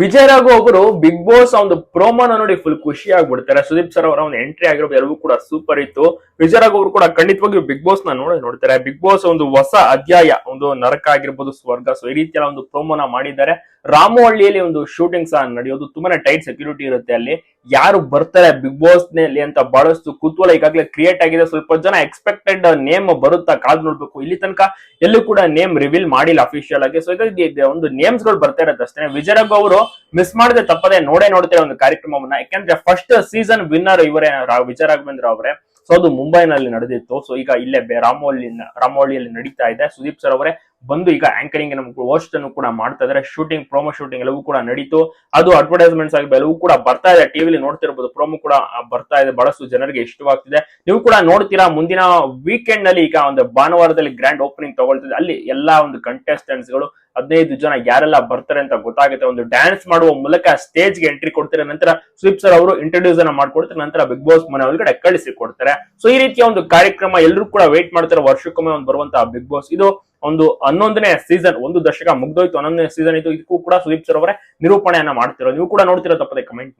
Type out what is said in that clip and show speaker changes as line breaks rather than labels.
ವಿಜಯ್ ರಾಘು ಅವರು big boss ಒಂದು ಪ್ರೋಮೋನ ನೋಡಿ ಫುಲ್ ಖುಷಿ ಆಗ್ಬಿಡ್ತಾರೆ. ಸುದೀಪ್ ಸರ್ ಅವರ ಒಂದು ಎಂಟ್ರಿ ಆಗಿರೋದು ಎಲ್ಲವೂ ಕೂಡ ಸೂಪರ್ ಇತ್ತು. ವಿಜಯ್ ರಾಘು ಅವರು ಕೂಡ ಖಂಡಿತವಾಗಿಯೂ ಬಿಗ್ ಬಾಸ್ನ ನೋಡಿ ನೋಡ್ತಾರೆ. ಬಿಗ್ ಬಾಸ್ ಒಂದು ಹೊಸ ಅಧ್ಯಾಯ, ಒಂದು ನರಕ ಆಗಿರ್ಬೋದು, ಸ್ವರ್ಗ. ಸೊ ಈ ರೀತಿಯ ಒಂದು ಪ್ರೋಮೋನ ಮಾಡಿದ್ದಾರೆ. ರಾಮಹಳ್ಳಿಯಲ್ಲಿ ಒಂದು ಶೂಟಿಂಗ್ ಸಹ ನಡೆಯೋದು. ತುಂಬಾನೇ ಟೈಟ್ ಸೆಕ್ಯೂರಿಟಿ ಇರುತ್ತೆ ಅಲ್ಲಿ. ಯಾರು ಬರ್ತಾರೆ ಬಿಗ್ ಬಾಸ್ನಲ್ಲಿ ಅಂತ ಬಹಳಷ್ಟು ಕುತೂಹಲ ಈಗಾಗಲೇ ಕ್ರಿಯೇಟ್ ಆಗಿದೆ. ಸ್ವಲ್ಪ ಜನ ಎಕ್ಸ್ಪೆಕ್ಟೆಡ್ ನೇಮ್ ಬರುತ್ತಾ ಕಾದ್ ನೋಡ್ಬೇಕು. ಇಲ್ಲಿ ತನಕ ಎಲ್ಲೂ ಕೂಡ ನೇಮ್ ರಿವೀಲ್ ಮಾಡಿಲ್ಲ ಅಫಿಷಿಯಲ್ ಆಗಿ. ಸೊ ಹೀಗಾಗಿ ಒಂದು ನೇಮ್ಸ್ಗಳು ಬರ್ತಾ ಇರತ್ತೆ ಅಷ್ಟೇ. ವಿಜಯರಾಘ ಅವರು ಮಿಸ್ ಮಾಡದೆ ತಪ್ಪದೆ ನೋಡೇ ನೋಡ್ತಾರೆ ಒಂದು ಕಾರ್ಯಕ್ರಮವನ್ನ. ಯಾಕೆಂದ್ರೆ ಫಸ್ಟ್ ಸೀಸನ್ ವಿನ್ನರ್ ಇವರೇ ವಿಜಯ ರಾಘವೇಂದ್ರ ಅವರೇ. ಸೊ ಅದು ಮುಂಬೈನಲ್ಲಿ ನಡೆದಿತ್ತು. ಸೊ ಈಗ ಇಲ್ಲೇ ರಾಮೋಲಿ ರಾಮೋಳಿಯಲ್ಲಿ ನಡೀತಾ ಇದೆ. ಸುದೀಪ್ ಸರ್ ಅವರೇ ಬಂದು ಈಗ ಆಂಕರಿಂಗ್ ನಮ್ಗೆ ಹೋಸ್ಟ್ ಅನ್ನು ಕೂಡ ಮಾಡ್ತಾ ಇದಾರೆ. ಶೂಟಿಂಗ್ ಪ್ರೋಮೋ ಶೂಟಿಂಗ್ ಎಲ್ಲವೂ ಕೂಡ ನಡೀತು. ಅದು ಅಡ್ವರ್ಟೈಸ್ಮೆಂಟ್ಸ್ ಆಗಿ ಎಲ್ಲವೂ ಕೂಡ ಬರ್ತಾ ಇದೆ. ಟಿವಿಲಿ ನೋಡ್ತಿರ್ಬೋದು ಪ್ರೋಮೋ ಕೂಡ ಬರ್ತಾ ಇದೆ. ಬಹಳಷ್ಟು ಜನರಿಗೆ ಇಷ್ಟವಾಗ್ತಿದೆ. ನೀವು ಕೂಡ ನೋಡ್ತೀರಾ, ಮುಂದಿನ ವೀಕೆಂಡ್ನಲ್ಲಿ ಈಗ ಒಂದು ಭಾನುವಾರದಲ್ಲಿ ಗ್ರ್ಯಾಂಡ್ ಓಪನಿಂಗ್ ತಗೊಳ್ತಿದೆ. ಅಲ್ಲಿ ಎಲ್ಲಾ ಒಂದು ಕಂಟೆಸ್ಟೆಂಟ್ಸ್ಗಳು, ಹದಿನೈದು ಜನ ಯಾರೆಲ್ಲ ಬರ್ತಾರೆ ಅಂತ ಗೊತ್ತಾಗುತ್ತೆ. ಒಂದು ಡ್ಯಾನ್ಸ್ ಮಾಡುವ ಮೂಲಕ ಸ್ಟೇಜ್ಗೆ ಎಂಟ್ರಿ ಕೊಡ್ತಾರೆ. ನಂತರ ಸುದೀಪ್ ಸರ್ ಅವರು ಇಂಟ್ರೊಡ್ಯೂಸ್ ಅನ್ನ ಮಾಡ್ಕೊಡ್ತಾರೆ. ನಂತರ ಬಿಗ್ ಬಾಸ್ ಮನೆ ಒಳಗಡೆ ಕಳಿಸಿ ಕೊಡ್ತಾರೆ. ಸೊ ಈ ರೀತಿಯ ಒಂದು ಕಾರ್ಯಕ್ರಮ ಎಲ್ಲರೂ ಕೂಡ ವೇಟ್ ಮಾಡ್ತಾರೆ. ವರ್ಷಕ್ಕೊಮ್ಮೆ ಒಂದು ಬರುವಂತಹ ಬಿಗ್ ಬಾಸ್ ಇದು ಒಂದು ಹನ್ನೊಂದನೇ ಸೀಸನ್ ಒಂದು ದಶಕ ಮುಗ್ದೋಯ್ತು, ಹನ್ನೊಂದನೇ ಸೀಸನ್ ಇತ್ತು ಇದಕ್ಕೂ ಕೂಡ ಸುದೀಪ್ ಸರ್ ಅವರೇ ನಿರೂಪಣೆಯನ್ನ ಮಾಡ್ತಿರೋ ನೀವು ಕೂಡ ನೋಡ್ತಿರೋ ತಪ್ಪದೆ ಕಮೆಂಟ್ ಮಾಡಿ.